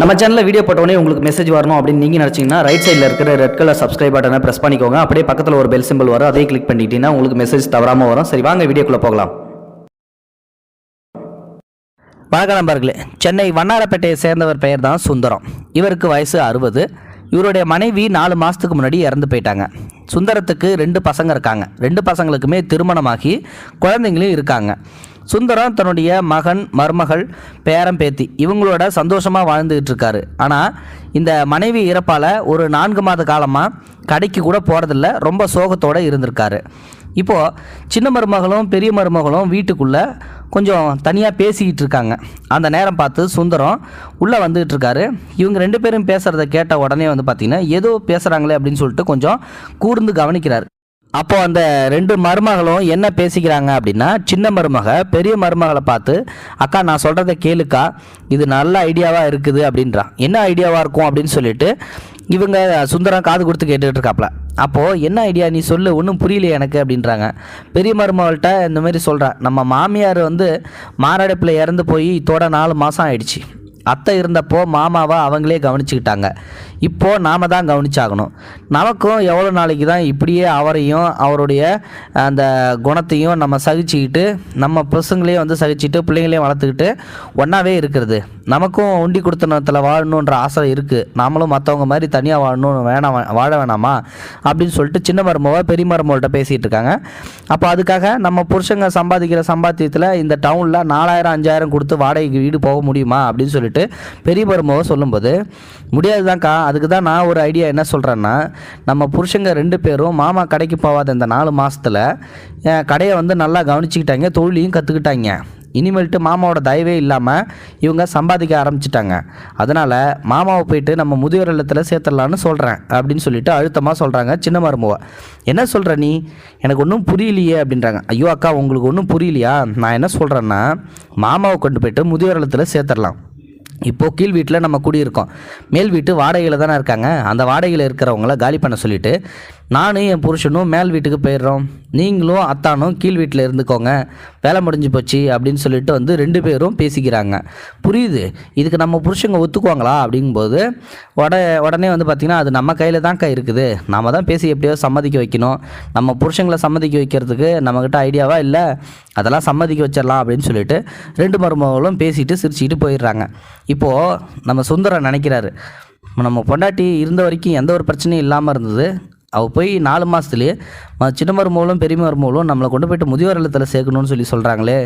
நம்ம சேனலில் வீடியோ போட்டோடனே உங்களுக்கு மெசேஜ் வரணும் அப்படின்னு நீங்கள் நினச்சிங்கன்னா ரைட் சைடில் இருக்கிற ரெட் கலர் சப்ஸ்கிரைப் பட்டனை ப்ரெஸ் பண்ணிக்கோங்க. அப்படியே பக்கத்தில் ஒரு பெல் சிம்பிள் வரும். அதே கிளிக் பண்ணிட்டீங்கன்னா உங்களுக்கு மெசேஜ் தவறாமல் வரும். சரி வாங்க வீடியோக்குள்ளே போகலாம். வணக்கம் நண்பர்களே. சென்னை வண்ணாரப்பேட்டையை சேர்ந்தவர் பெயர் தான் சுந்தரம். இவருக்கு வயசு அறுபது. இவருடைய மனைவி நாலு மாதத்துக்கு முன்னாடி இறந்து போயிட்டாங்க. சுந்தரத்துக்கு ரெண்டு பசங்க இருக்காங்க. ரெண்டு பசங்களுக்குமே திருமணமாகி குழந்தைங்களும் இருக்காங்க. சுந்தரம் தன்னுடைய மகன் மருமகள் பேரம் பேத்தி இவங்களோட சந்தோஷமாக வாழ்ந்துக்கிட்டு இருக்காரு. ஆனால் இந்த மனைவி இறப்பால் ஒரு நான்கு மாத காலமாக கடைக்கு கூட போகிறதில்ல ரொம்ப சோகத்தோடு இருந்திருக்காரு. இப்போது சின்ன மருமகளும் பெரிய மருமகளும் வீட்டுக்குள்ளே கொஞ்சம் தனியாக பேசிக்கிட்டு இருக்காங்க. அந்த நேரம் பார்த்து சுந்தரம் உள்ளே வந்துகிட்டு இருக்காரு. இவங்க ரெண்டு பேரும் பேசுகிறத கேட்ட உடனே வந்து பார்த்திங்கன்னா ஏதோ பேசுகிறாங்களே அப்படின்னு சொல்லிட்டு கொஞ்சம் கூர்ந்து கவனிக்கிறார். அப்போ அந்த ரெண்டு மருமகளும் என்ன பேசிக்கிறாங்க அப்படின்னா சின்ன மருமக பெரிய மருமகளை பார்த்து அக்கா நான் சொல்கிறத கேளுக்கா இது நல்ல ஐடியாவாக இருக்குது அப்படின்றான் என்ன ஐடியாவாக இருக்கும்? அப்படின்னு சொல்லிட்டு இவங்க சுந்தரம் காது கொடுத்து கேட்டுக்கிட்டு இருக்காப்ல. அப்போது என்ன ஐடியா? நீ சொல்லு ஒன்றும் புரியலையே எனக்கு அப்படின்றாங்க. பெரிய மருமகள்கிட்ட இந்த மாதிரி சொல்கிறேன் நம்ம மாமியார் வந்து மாரடைப்பில் இறந்து போய் இதோட நாலு மாதம் ஆயிடுச்சு. அத்தை இருந்தப்போ மாமாவை அவங்களே கவனிச்சுக்கிட்டாங்க. இப்போது நாம தான் கவனிச்சாகணும். நமக்கும் எவ்வளோ நாளைக்கு தான் இப்படியே அவரையும் அவருடைய அந்த குணத்தையும் நம்ம சகிச்சுக்கிட்டு நம்ம பசங்களையும் வந்து சகிச்சுட்டு பிள்ளைங்களையும் வளர்த்துக்கிட்டு ஒன்றாவே இருக்கிறது. நமக்கும் உண்டி கொடுத்தனத்தில் வாழணுன்ற ஆசை இருக்குது நாமளும் மற்றவங்க மாதிரி தனியாக வாழணும் வேணாம் வாழ வேணாமா? அப்படின்னு சொல்லிட்டு சின்ன மருமவை பெரிய மருமவள்கிட்ட பேசிகிட்டு இருக்காங்க. அப்போ அதுக்காக நம்ம புருஷங்க சம்பாதிக்கிற சம்பாத்தியத்தில் இந்த டவுனில் நாலாயிரம் அஞ்சாயிரம் கொடுத்து வாடகைக்கு வீடு போக முடியுமா? அப்படின்னு சொல்லிட்டு பெரிய மருமவ சொல்லும்போது முடியாதுதான்க்கா அதுக்கு தான் நான் ஒரு ஐடியா என்ன சொல்கிறேன்னா நம்ம புருஷங்க ரெண்டு பேரும் மாமா கடைக்கு போகாத இந்த நாலு மாதத்தில் கடையை வந்து நல்லா கவனிச்சிக்கிட்டாங்க தொழிலையும் கற்றுக்கிட்டாங்க இனிமேல்ட்டு மாமாவோட தயவே இல்லாமல் இவங்க சம்பாதிக்க ஆரம்பிச்சிட்டாங்க. அதனால் மாமாவை போயிட்டு நம்ம முதியோர் இல்லத்தில் சேர்த்துடலான்னு சொல்கிறேன் அப்படின்னு சொல்லிட்டு அழுத்தமாக சொல்கிறாங்க சின்ன மருமவ. என்ன சொல்கிற நீ? எனக்கு ஒன்றும் புரியலையே அப்படின்றாங்க. ஐயோ அக்கா உங்களுக்கு ஒன்றும் புரியலையா? நான் என்ன சொல்கிறேன்னா மாமாவை கொண்டு போயிட்டு முதியோர் இல்லத்தில் சேர்த்துடலாம். இப்போது கீழ் வீட்டில் நம்ம குடியிருக்கோம். மேல் வீட்டு வாடகையில் தானே இருக்காங்க. அந்த வாடகையில் இருக்கிறவங்கள காலி பண்ண சொல்லிவிட்டு நானும் என் புருஷனும் மேல் வீட்டுக்கு போயிடுறோம். நீங்களும் அத்தானும் கீழ் வீட்டில் இருந்துக்கோங்க. வேலை முடிஞ்சு போச்சு அப்படின்னு சொல்லிட்டு வந்து ரெண்டு பேரும் பேசிக்கிறாங்க. புரியுது? இதுக்கு நம்ம புருஷங்க ஒத்துக்குவாங்களா? அப்படிங்கும்போது உட உடனே வந்து பார்த்திங்கன்னா அது நம்ம கையில் தான்க்கா இருக்குது. நம்ம தான் பேசி எப்படியோ சம்மதிக்க வைக்கணும். நம்ம புருஷங்களை சம்மதிக்க வைக்கிறதுக்கு நம்மக்கிட்ட ஐடியாவா இல்லை? அதெல்லாம் சம்மதிக்க வச்சிடலாம் அப்படின்னு சொல்லிட்டு ரெண்டு மருமகளும் பேசிட்டு சிரிச்சுக்கிட்டு போயிடுறாங்க. இப்போது நம்ம சுந்தரம் நினைக்கிறாரு நம்ம பொண்டாட்டி இருந்த வரைக்கும் எந்த ஒரு பிரச்சனையும் இல்லாமல் இருந்தது. அவள் போய் நாலு மாதத்துலேயே சின்னமர் மூலம் பெரியமர் மூலம் நம்மளை கொண்டு போயிட்டு முதியோர் இல்லத்தில் சேர்க்கணும்னு சொல்லி சொல்கிறாங்களே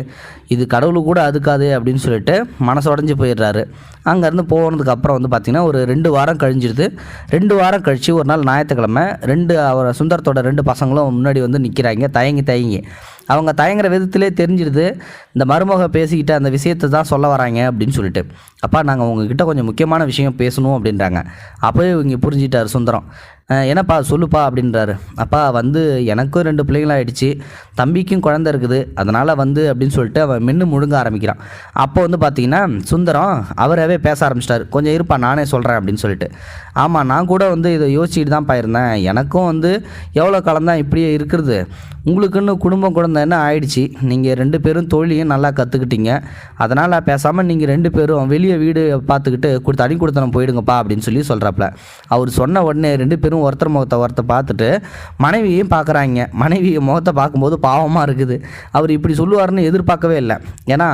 இது கடவுளுக்கு கூட அதுக்காது அப்படின்னு சொல்லிட்டு மனசு உடஞ்சி போயிடுறாரு. அங்கேருந்து போனதுக்கு அப்புறம் வந்து பார்த்திங்கன்னா ஒரு ரெண்டு வாரம் கழிஞ்சிடுது. ரெண்டு வாரம் கழித்து ஒரு நாள் ஞாயிற்றுக்கிழமை ரெண்டு அவர் சுந்தரத்தோட ரெண்டு பசங்களும் முன்னாடி வந்து நிற்கிறாங்க தயங்கி தயங்கி. அவங்க தயங்குற விதத்திலே தெரிஞ்சிடுது இந்த மருமக பேசிக்கிட்டு அந்த விஷயத்தை தான் சொல்ல வராங்க அப்படின்னு சொல்லிட்டு. அப்பா நாங்கள் உங்ககிட்ட கொஞ்சம் முக்கியமான விஷயம் பேசணும் அப்படின்றாங்க. அப்போயே இங்கே புரிஞ்சிட்டார் சுந்தரம். என்னப்பா சொல்லுப்பா அப்படின்றாரு. அப்பா வந்து எனக்கும் ரெண்டு பிள்ளைங்களாயிடுச்சு தம்பிக்கும் குழந்தை இருக்குது அதனால் வந்து அப்படின்னு சொல்லிட்டு அவன் மென்று முழுங்க ஆரம்பிக்கிறான். அப்போ வந்து பார்த்தீங்கன்னா சுந்தரம் அவரவே பேச ஆரம்பிச்சிட்டாரு. கொஞ்சம் இருப்பா நானே சொல்கிறேன் அப்படின்னு சொல்லிட்டு. ஆமாம் நான் கூட வந்து இதை யோசிச்சுட்டு தான் போயிருந்தேன். எனக்கும் வந்து எவ்வளோ காலம் தான் இப்படியே இருக்கிறது? உங்களுக்குன்னு குடும்பம் குழந்தைன்னு ஆயிடுச்சு? நீங்கள் ரெண்டு பேரும் தொழிலையும் நல்லா கற்றுக்கிட்டீங்க அதனால் பேசாமல் நீங்கள் ரெண்டு பேரும் வெளியே வீடு பார்த்துக்கிட்டு கொடுத்து அடி கொடுத்தனம் போயிடுங்கப்பா அப்படின்னு சொல்லி சொல்கிறாப்புல அவர் சொன்ன உடனே ரெண்டு பேரும் ஒருத்தர் முகத்தை ஒருத்தர் பார்த்துட்டு மனைவியையும் பார்க்குறாங்க. மனைவி முகத்தை பார்க்கும்போது பாவமாக இருக்குது. அவர் இப்படி சொல்லுவாருன்னு எதிர்பார்க்கவே இல்லை. ஏன்னா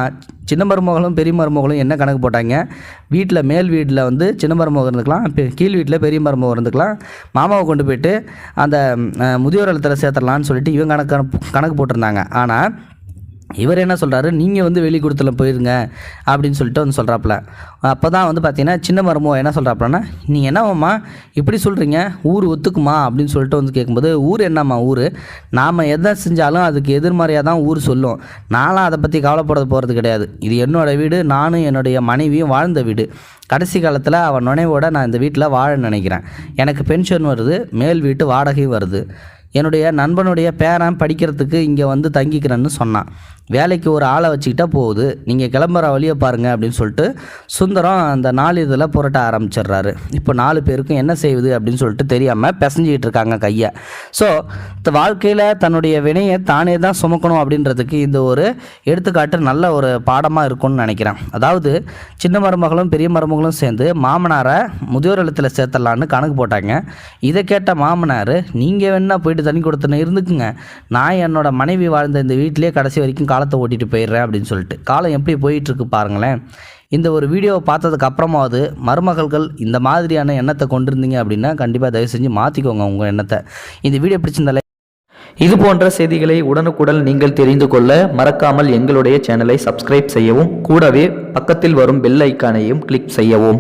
சின்ன மருமகளும் பெரிய மருமகளும் என்ன கணக்கு போட்டாங்க? வீட்டில் மேல் வீட்டில் வந்து சின்ன மருமகம் இருந்துக்கலாம் பெ- கீழ் வீட்டில் பெரிய மருமகம் இருந்துக்கலாம். மாமாவை கொண்டு போயிட்டு அந்த முதியோர் இல்லத்தில் சேர்த்துடலான்னு சொல்லிட்டு இவங்க கணக்கு கணக்கு போட்டிருந்தாங்க. ஆனால் இவர் என்ன சொல்கிறாரு நீங்கள் வந்து வெளிக்கூடத்தில் போயிருங்க அப்படின்னு சொல்லிட்டு வந்து சொல்கிறாப்புல அப்போ தான் வந்து பார்த்தீங்கன்னா சின்ன மருமகம் என்ன சொல்கிறாப்புலன்னா நீங்கள் என்னவாம்மா இப்படி சொல்கிறீங்க ஊர் ஒத்துக்குமா? அப்படின்னு சொல்லிட்டு வந்து கேட்கும்போது ஊர் என்னம்மா ஊர்? நாம் எதை செஞ்சாலும் அதுக்கு எதிர்மறையாக தான் ஊர் சொல்லும். நானும் அதை பற்றி கவலைப்பட போகிறது கிடையாது. இது என்னோடய வீடு நானும் என்னுடைய மனைவியும் வாழ்ந்த வீடு. கடைசி காலத்தில் அவன் நுனைவோட நான் இந்த வீட்டில் வாழ நினைக்கிறேன். எனக்கு பென்ஷன் வருது மேல் வீட்டு வாடகையும் வருது. என்னுடைய நண்பனுடைய பேரன் படிக்கிறதுக்கு இங்கே வந்து தங்கிக்கிறேன்னு சொன்னான். வேலைக்கு ஒரு ஆளை வச்சுக்கிட்டா போகுது. நீங்கள் கிளம்புற வழியை பாருங்கள் அப்படின்னு சொல்லிட்டு சுந்தரம் அந்த நாளிதழில் புரட்ட ஆரம்பிச்சிடுறாரு. இப்போ நாலு பேருக்கும் என்ன செய்வது அப்படின்னு சொல்லிட்டு தெரியாமல் பிசைஞ்சிக்கிட்டு இருக்காங்க கையை. ஸோ வாழ்க்கையில் தன்னுடைய வினையை தானே தான் சுமக்கணும் அப்படின்றதுக்கு இந்த ஒரு எடுத்துக்காட்டு நல்ல ஒரு பாடமாக இருக்கும்னு நினைக்கிறேன். அதாவது சின்ன மருமகளும் பெரிய மருமகளும் சேர்ந்து மாமனாரை முதியோர் இல்லத்தில் சேர்த்துடலான்னு கணக்கு போட்டாங்க. இதை கேட்ட மாமனார் நீங்கள் வேணா போயிட்டு தண்ணி கொடுத்துன்னு இருந்துக்குங்க. நான் என்னோடய மனைவி வாழ்ந்த இந்த வீட்டிலே கடைசி வரைக்கும் காலத்தை ஓட்டிட்டு போயிடுறேன் அப்படின்னு சொல்லிட்டு. காலம் எப்படி போயிட்டுருக்கு பாருங்களேன். இந்த ஒரு வீடியோவை பார்த்ததுக்கு அப்புறமாவது மருமகள்கள் இந்த மாதிரியான எண்ணத்தை கொண்டிருந்தீங்க அப்படின்னா கண்டிப்பாக தயவு செஞ்சு மாற்றிக்கோங்க உங்கள் எண்ணத்தை. இந்த வீடியோ பிடிச்சிருந்தாலே இது போன்ற செய்திகளை உடனுக்குடன் நீங்கள் தெரிந்து கொள்ள மறக்காமல் எங்களுடைய சேனலை சப்ஸ்கிரைப் செய்யவும் கூடவே பக்கத்தில் வரும் பெல் ஐக்கானையும் கிளிக் செய்யவும்.